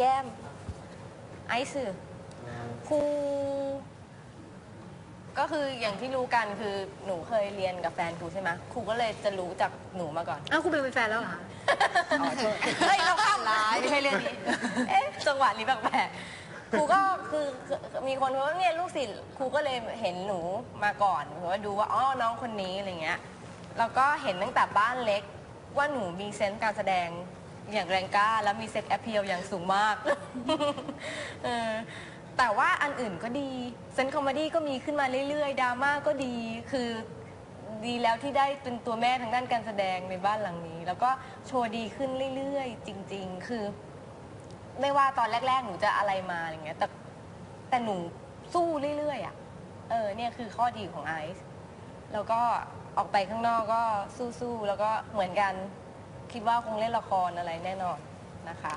แก้ม ไอซ์สื่อครูก็คืออย่างที่รู้กันคือหนูเคยเรียนกับแฟนครูใช่ไหมครูก็เลยจะรู้จากหนูมาก่อน อ้าวคุณเบลเป็นแฟนแล้วเหรอคะเฮ้ยเราข้ามร้ายไม่ใช่เรื่องนี้ เอ๊ะจังหวะนี้แปลกๆครูก็คือคือมีคนเขาว่าเนี่ยลูกศิษย์ครูก็เลยเห็นหนูมาก่อนเพราะว่าดูว่าอ๋อน้องคนนี้อะไรเงี้ยแล้วก็เห็นตั้งแต่บ้านเล็กว่าหนูมีเซนส์การแสดง อย่างแรงกล้า แล้วมีเซ็กแอพเพียลอย่างสูงมากเออแต่ว่าอันอื่นก็ดีเซนคอมเมดี้ก็มีขึ้นมาเรื่อยๆดราม่าก็ดีคือดีแล้วที่ได้เป็นตัวแม่ทางด้านการแสดงในบ้านหลังนี้ แล้วก็โชว์ดีขึ้นเรื่อยๆ จริง ๆ คือ ไม่ว่าตอนแรก ๆ หนูจะอะไรมาอย่างเงี้ย แต่แต่หนูสู้เรื่อยๆอะเออเนี่ยคือข้อดีของไอซ์แล้วก็ออกไปข้างนอกก็สู้ๆแล้วก็เหมือนกัน คิดว่าคงเล่นละครอะไรแน่นอนนะคะ